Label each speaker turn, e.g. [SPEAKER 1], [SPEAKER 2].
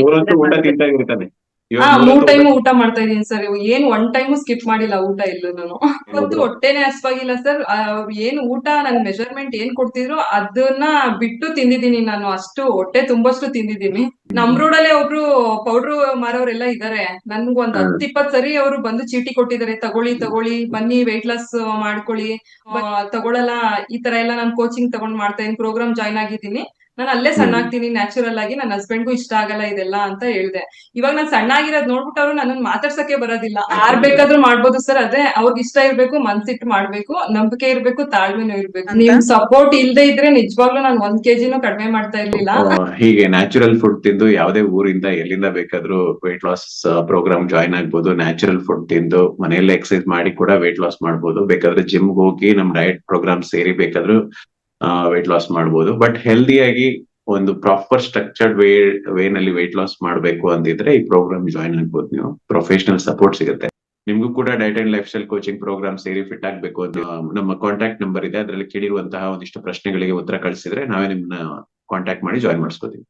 [SPEAKER 1] ಮೂರೊತ್ತು ಊಟ ತಿಂತಾ ಇರ್ತಾನೆ.
[SPEAKER 2] ಹಾ ಮೂರ್ ಟೈಮ್ ಊಟ ಮಾಡ್ತಾ ಇದೀನಿ ಸರ್. ಏನ್ ಒನ್ ಟೈಮು ಸ್ಕಿಪ್ ಮಾಡಿಲ್ಲ ಊಟ ಇಲ್ಲ ನಾನು. ಇವತ್ತು ಹೊಟ್ಟೆನೆ ಹಸ್ವಾಗಿಲ್ಲ ಸರ್. ಏನ್ ಊಟ ನನ್ ಮೆಜರ್ಮೆಂಟ್ ಏನ್ ಕೊಡ್ತಿದ್ರು ಅದನ್ನ ಬಿಟ್ಟು ತಿಂದಿದೀನಿ ನಾನು. ಅಷ್ಟು ಹೊಟ್ಟೆ ತುಂಬಷ್ಟು ತಿಂದಿದೀನಿ ನಮ್ ರೋಡಲ್ಲೇ ಒಬ್ರು ಪೌಡ್ರು ಮಾರೋರೆಲ್ಲ ಇದಾರೆ. ನನ್ಗೊಂದ್ ಒಂದ್ ಹತ್ ಇಪ್ಪತ್ ಸರಿ ಅವ್ರು ಬಂದು ಚೀಟಿ ಕೊಟ್ಟಿದ್ದಾರೆ. ತಗೊಳ್ಳಿ ತಗೊಳ್ಳಿ. ಬನ್ನಿ ವೆಯ್ಟ್ ಲಾಸ್ ಮಾಡ್ಕೊಳ್ಳಿ. ತಗೊಳಲ್ಲ. ಈ ತರ ಎಲ್ಲ ನಾನು ಕೋಚಿಂಗ್ ತಗೊಂಡ್ ಮಾಡ್ತಾ ಇದ್ದೀನಿ. ಪ್ರೋಗ್ರಾಮ್ ಜಾಯ್ನ್ ಆಗಿದ್ದೀನಿ. ನಾನು ಅಲ್ಲೇ ಸಣ್ಣ ಆಗ್ತೀನಿ ನ್ಯಾಚುರಲ್ ಆಗಿ ನನ್ನ ಹಸ್ಬೆಂಡ್ಗೂ ಇಷ್ಟ ಆಗಲ್ಲ ಇದೆಲ್ಲ ಅಂತ ಹೇಳ್ದೆ. ಇವಾಗ ನಾನ್ ಸಣ್ಣ ಆಗಿರೋದ್ ನೋಡ್ಬಿಟ್ಟು ಅವ್ರು ನನ್ನನ್ ಮಾತಾಡ್ಸಕ್ಕೆ ಬರೋದಿಲ್ಲ. ಯಾರ್ ಬೇಕಾದ್ರೂ ಮಾಡ್ಬೋದು ಸರ್ ಅದೇ ಅವ್ರಿಗೆ ಇಷ್ಟ ಇರ್ಬೇಕು ಮನ್ಸಿಟ್ಟು ಮಾಡ್ಬೇಕು ನಂಬಿಕೆ ಇರ್ಬೇಕು ತಾಳ್ಮೆನೂ ಇರ್ಬೇಕು? ನಿಮ್ ಸಪೋರ್ಟ್ ಇಲ್ಲದೆ ಇದ್ರೆ ನಿಜವಾಗ್ಲೂ ನಾನು ಒಂದ್ ಕೆಜಿನೂ ಕಡಿಮೆ ಮಾಡ್ತಾ ಇರ್ಲಿಲ್ಲ.
[SPEAKER 1] ಹೀಗೆ ನ್ಯಾಚುರಲ್ ಫುಡ್ ತಿಂದು ಯಾವುದೇ ಊರಿಂದ ಎಲ್ಲಿಂದ ಬೇಕಾದ್ರೂ weight ಲಾಸ್ ಪ್ರೋಗ್ರಾಮ್ ಜಾಯ್ನ್ ಆಗ್ಬೋದು ನ್ಯಾಚುರಲ್ ಫುಡ್ ತಿಂದು ಮನೆಯಲ್ಲೇ ಎಕ್ಸರ್ಸೈಸ್ ಮಾಡಿ ಕೂಡ weight ಲಾಸ್ ಮಾಡ್ಬೋದು. ಬೇಕಾದ್ರೆ ಜಿಮ್ ಹೋಗಿ ನಮ್ ಡಯಟ್ ಪ್ರೋಗ್ರಾಮ್ ಸೇರಿ ಬೇಕಾದ್ರೂ weight ಲಾಸ್ ಮಾಡ್ಬೋದು. ಬಟ್ ಹೆಲ್ದಿಯಾಗಿ ಒಂದು ಪ್ರಾಪರ್ ಸ್ಟ್ರಕ್ಚರ್ಡ್ ವೇ ವೇ ನಲ್ಲಿ ವೆಯ್ಟ್ ಲಾಸ್ ಮಾಡಬೇಕು ಅಂತಿದ್ರೆ ಈ ಪ್ರೋಗ್ರಾಮ್ ಜಾಯಿನ್ ಆಗ್ಬೋದು. ನೀವು ಪ್ರೊಫೆಷನಲ್ ಸಪೋರ್ಟ್ ಸಿಗುತ್ತೆ. ನಿಮ್ಗೂ ಕೂಡ diet and lifestyle coaching program ಸೇರಿ ಫಿಟ್ ಆಗ್ಬೇಕು ಅಂತ ನಮ್ಮ ಕಾಂಟ್ಯಾಕ್ಟ್ ನಂಬರ್ ಇದೆ. ಅದರಲ್ಲಿ ಕೇಳಿರುವಂತಹ ಒಂದಿಷ್ಟು ಪ್ರಶ್ನೆಗಳಿಗೆ ಉತ್ತರ ಕಳಿಸಿದ್ರೆ ನಾವೇ ನಿಮ್ಮನ್ನ ಕಾಂಟ್ಯಾಕ್ಟ್ ಮಾಡಿ ಜಾಯಿನ್ ಮಾಡಿಸ್ಕೋತೀವಿ.